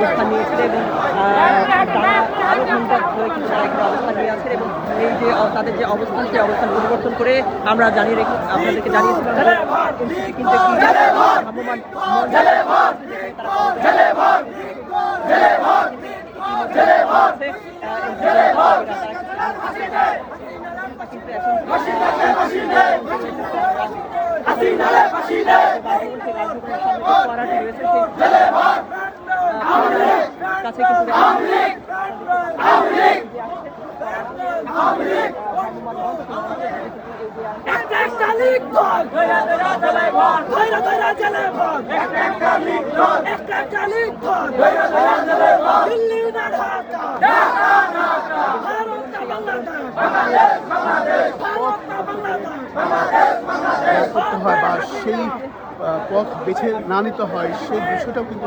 অবস্থান নিয়েছেন এবং আহ, টানা আরও ঘণ্টা ধরে কিন্তু তারা এখানে অবস্থান নিয়ে আছেন এবং এই যে তাদের যে অবস্থান সেই অবস্থান পরিবর্তন করে আমরা জানিয়ে রেখে আপনাদেরকে জানিয়েছিলাম কিন্তু কাছে একটা একটা না বাংলাদেশ করতে হয় বা সেই পথ বেছে না নিতে হয়, সেই বিষয়টাও কিন্তু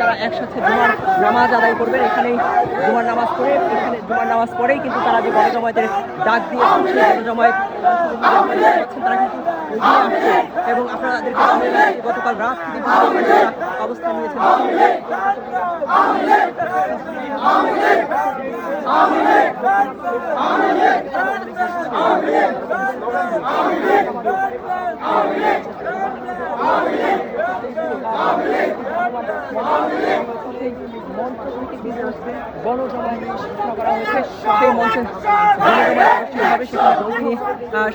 তারা একসাথে জুমার নামাজ আদায় করবেন। এখানেই জুমার নামাজ পড়ে, এখানে জুমার নামাজ পড়েই কিন্তু তারা যে গণজমায়েতের ডাক দিয়েছেন সেই গণজমায়েত তারা কিন্তু এবং যে গতকাল রাত থেকে অবস্থান নিয়েছেন। সেই মঞ্চে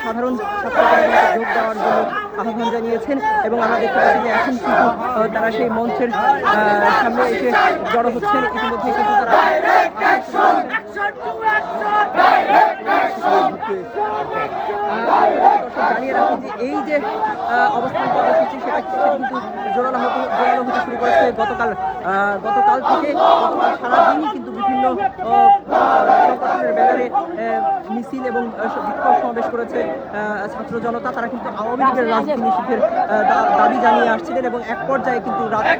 সাধারণ ছাত্র জনগণকে যোগ দেওয়ার জন্য আহ্বান জানিয়েছেন এবং আমরা দেখতে পাচ্ছি যে এখন কিন্তু তারা সেই মঞ্চের সামনে এসে জড়ো হচ্ছেন। ইতিমধ্যে কিন্তু তারা জানিয়ে রাখি যে এই যে অবস্থান কর্মসূচি সেটা কিন্তু জোরালো হতে জোরালো হতে শুরু করেছে। গতকাল গতকাল থেকে গতকাল সারাদিনই কিন্তু বিভিন্ন ব্যানারে মিছিল এবং বিক্ষোভ সমাবেশ করেছে ছাত্র জনতা। তারা কিন্তু আওয়ামী লীগের রাজনীতি নিষিদ্ধের দাবি জানিয়ে আসছিলেন এবং এক পর্যায়ে কিন্তু রাতে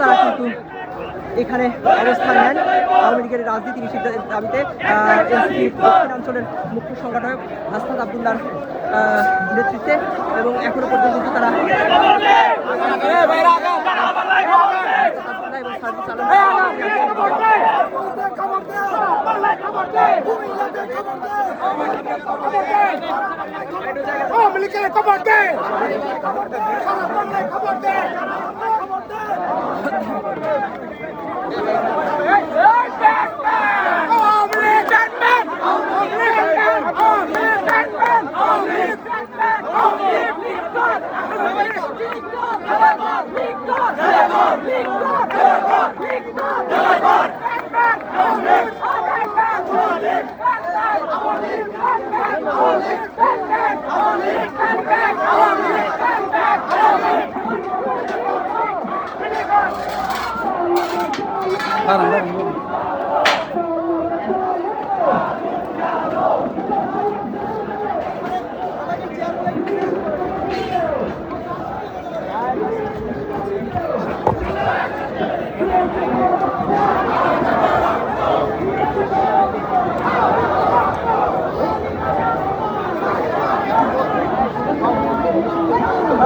তারা কিন্তু এখানে অবস্থান নেন। আওয়ামী লীগের রাজনীতি নিষিদ্ধের দাবিতে এনসিপি দক্ষিণাঞ্চলের মুখ্য সংগঠক হাসনাত আবদুল্লার নেতৃত্বে এবং এখনও পর্যন্ত তারা এবং সার্ভিস চালু আওয়ামী লীগের খবর দে খবর দে Awami League Batman Come on,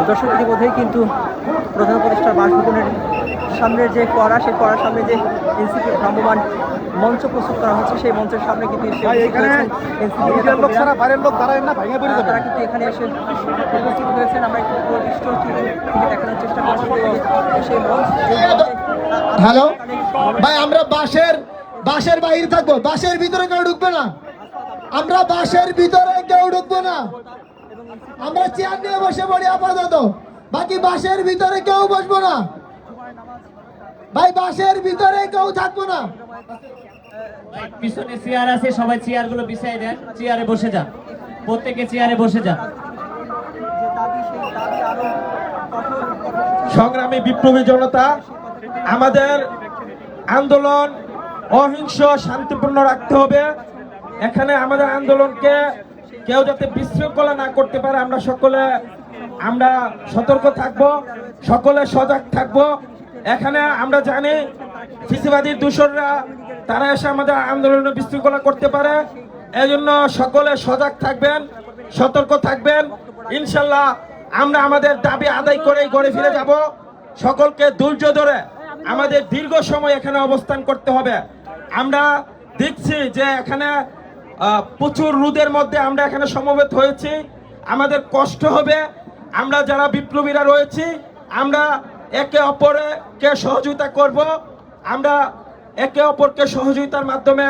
দর্শক ইতিমধ্যেই কিন্তু প্রধান উপদেষ্টার বাসভবনের সামনের যে কড়া সেই কড়ার সামনে যে এনসিপি ভ্রাম্যমান মঞ্চ প্রস্তুত করা হচ্ছে সেই মঞ্চের সামনে কিন্তু ভেঙে তারা কিন্তু এখানে এসে উপস্থিত হয়েছেন। আমরা একটু দেখানোর চেষ্টা করছি। সেই মঞ্চ হ্যালো ভাই আমরা বাসের বাসের বাইরে থাকব বাসের ভিতরে কেউ ঢুকবে না। আমরা বাসের ভিতরে কেউ ঢুকবো না। আমরা চেয়ার নিয়ে বসে পড়ি আপাতত। বাকি বাসের ভিতরে কেউ বসবো না। ভাই বাসের ভিতরে কেউ থাকব না। পিছনে চেয়ার আছে সবাই চেয়ারগুলো বিছাই দেন। চেয়ারে বসে যান। প্রত্যেকে চেয়ারে বসে যান। যে দাবি সেই দাবি আরও কঠোর কঠোর সংগ্রামী বিপ্লবী জনতা আমাদের আন্দোলন অহিংস শান্তিপূর্ণ রাখতে হবে। এখানে আমাদের আন্দোলনকে কেউ যাতে বিশৃঙ্খলা না করতে পারে, আমরা সকলে, আমরা সতর্ক থাকব, সকলে সজাগ থাকব। এখানে আমরা জানি ফিসিবাদী দূষণরা, তারা এসে আমাদের আন্দোলনে বিশৃঙ্খলা করতে পারে। এজন্য সকলে সজাগ থাকবেন, সতর্ক থাকবেন। ইনশাল্লাহ আমরা আমাদের দাবি আদায় করেই ঘরে ফিরে যাব। সকলকে ধৈর্য ধরে আমাদের দীর্ঘ সময় এখানে অবস্থান করতে হবে। আমরা দেখছি যে এখানে প্রচুর রোদের মধ্যে আমরা এখানে সমবেত হয়েছি। আমাদের কষ্ট হবে। আমরা যারা বিপ্লবীরা রয়েছি, আমরা একে অপরকে সহযোগিতা করব। আমরা একে অপরকে সহযোগিতার মাধ্যমে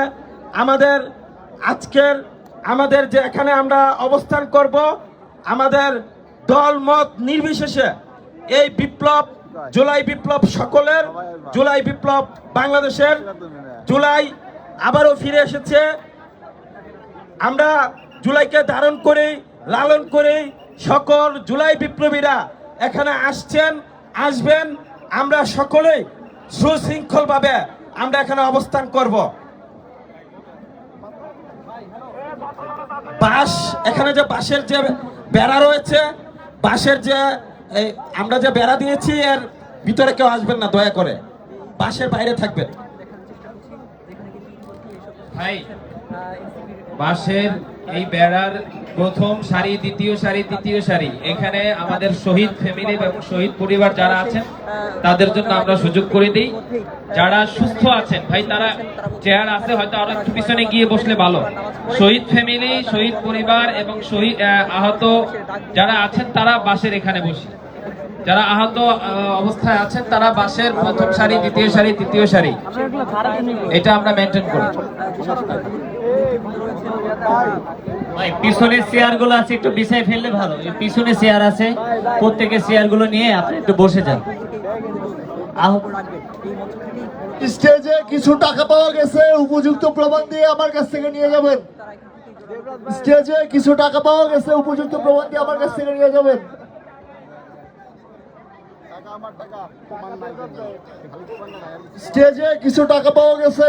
আমাদের আজকের, আমাদের যে এখানে আমরা অবস্থান করব, আমাদের দল মত নির্বিশেষে এই বিপ্লব, জুলাই বিপ্লব সকলের, জুলাই বিপ্লব বাংলাদেশের, জুলাই আবারও ফিরে এসেছে। আমরা জুলাইকে ধারণ করে, লালন করে সকল জুলাই বিপ্লবীরা এখানে আসছেন, আসবেন। আমরা সকলেই সুশৃঙ্খলভাবে আমরা এখানে অবস্থান করব। বাঁশ এখানে যে বাঁশের যে বেড়া রয়েছে বাঁশের যে আমরা যে বেড়া দিয়েছি, এর ভিতরে কেউ আসবেন না, দয়া করে। বাঁশের বাইরে থাকবেন। ভাই বাঁশের এই বেড়ার প্রথম সারি, দ্বিতীয় সারি, তৃতীয় সারি। এখানে আমাদের শহীদ ফ্যামিলি এবং শহীদ পরিবার যারা আছেন, তাদের জন্য আমরা সুযোগ করে দিই। যারা সুস্থ আছেন, ভাই, তারা চেয়ার আছে, হয়তো আরও একটু পিছনে গিয়ে বসলে ভালো। শহীদ ফ্যামিলি, শহীদ পরিবার এবং শহীদ আহত যারা আছেন, তারা বাসের এখানে বসে। যারা আহত অবস্থায় আছেন, তারা বাসের প্রথম সারি, দ্বিতীয় সারি, তৃতীয় সারি। এটা আমরা মেনটেন করি। ভাই। পিছনের চেয়ারগুলো আছে একটু বিছাই ফেললে ভালো। এই পিছনে চেয়ার আছে প্রত্যেকের চেয়ারগুলো নিয়ে আপনি একটু বসে যান। স্টেজে কিছু টাকা পাওয়া গেছে উপযুক্ত প্রমাণ দিয়ে আমার কাছ থেকে নিয়ে যাবেন। স্টেজে কিছু টাকা পাওয়া গেছে উপযুক্ত প্রমাণ দিয়ে আমার কাছ থেকে নিয়ে যাবেন। স্টেজে কিছু টাকা পাওয়া গেছে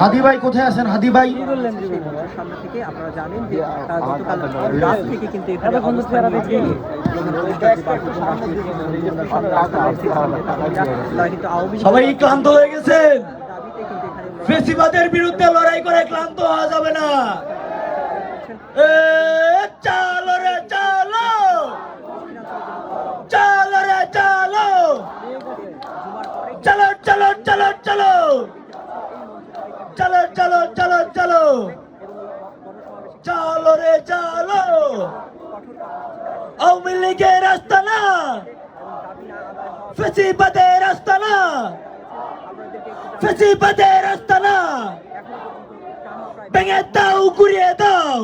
হাদি ভাই কোথায় আছেন? হাদি ভাই সবাই ক্লান্ত হয়ে গেছেন? বেশিবাদের বিরুদ্ধে লড়াই করে ক্লান্ত হওয়া যাবে না। চালো রে, চালো। চালো রে, চালো। চলো চলো চলো চলো। চলো চলো চলো চলো। চলো রে, চলো। আওয়ামী লীগের রাস্তা না ফেসিবাদের রাস্তা না ফেসিবাদের রাস্তা না ভেঙে দাও ঘুরিয়ে দাও।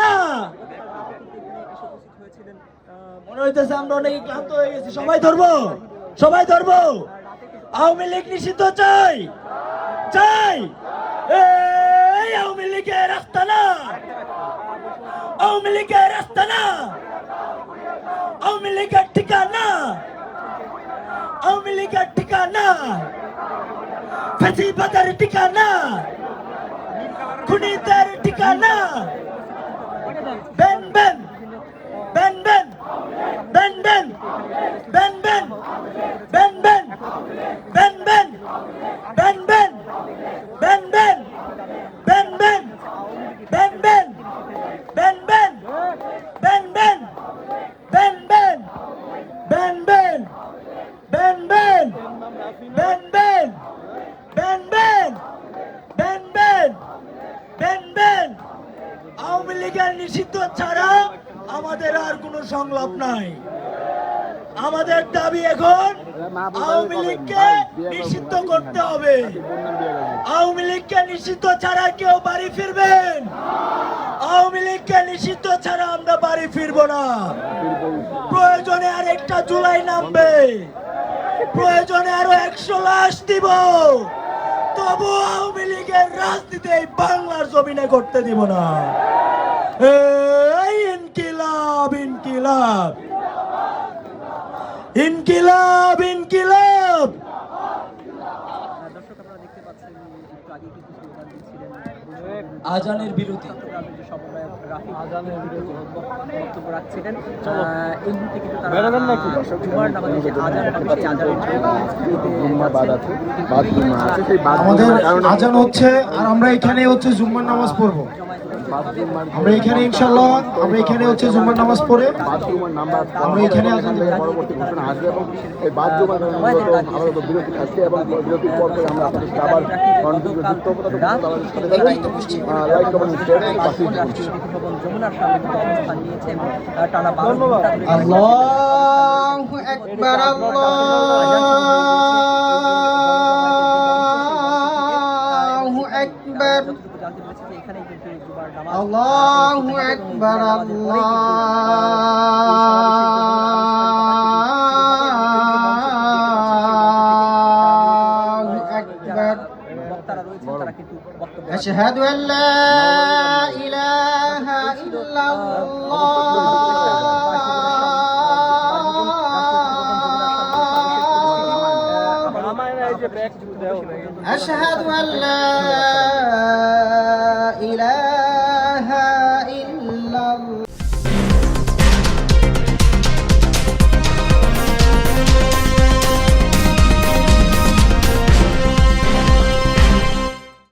না। মনে হইতেছে আমরা অনেক ক্লান্ত হয়ে গেছি। সবাই ধরবো সবাই ধরবো। আওয়ামী লীগ নিষিদ্ধ, চাই চাই। এই আওয়ামী লীগের রাস্তা না। আওয়ামী লীগের রাস্তা না। আওয়ামী লীগের ঠিকানা। আওয়ামী লীগের ঠিকানা। फसी फसीबदर ठिकाना खुनीदर ठिकाना। बेन बेन নিষিদ্ধ ছাড়া আমাদের আর কোনো সংলাপ নাই। আমাদের দাবি এখন আওয়ামী লীগকে নিষিদ্ধ করতে হবে। আওয়ামী লীগকে নিষিদ্ধ ছাড়া কেউ বাড়ি ফিরবেন। আওয়ামী লীগকে নিষিদ্ধ ছাড়া আমরা বাড়ি ফিরবো না। প্রয়োজনে আর একটা জুলাই নামবে। প্রয়োজনে আরও একশো লাশ দিব। তবু আওয়ামী লীগের রাজনীতি বাংলার জমিনে করতে দিব না। ইনকিলাব ইনকিলাব। ইনকিলাব ইনকিলাব। দর্শক আপনারা দেখতে পাচ্ছেন একটু আগে কিন্তু স্লোগান দিচ্ছিলেন আজানের আজানের আমাদের আজান হচ্ছে আর আমরা এখানে হচ্ছে জুম্মার নামাজ পড়ব। আমরা এখানে ইনশাল্লাহ আমরা এখানে হচ্ছে জুম্মার নামাজ পড়ে। আমরা এখানে পরবর্তী ঘোষণা আসবে এবং এই বাথরুমের আপাতত বিরতি থাকছে এবং বিরতির পর। পরে আমরা আপনাদের আবার লাইক কমেন্ট শেয়ার পাশে ভবন যমুনার নামাজ আল্লাহু আকবার আল্লাহু আকবার বক্তারা রয়েছেন أشهد أن لا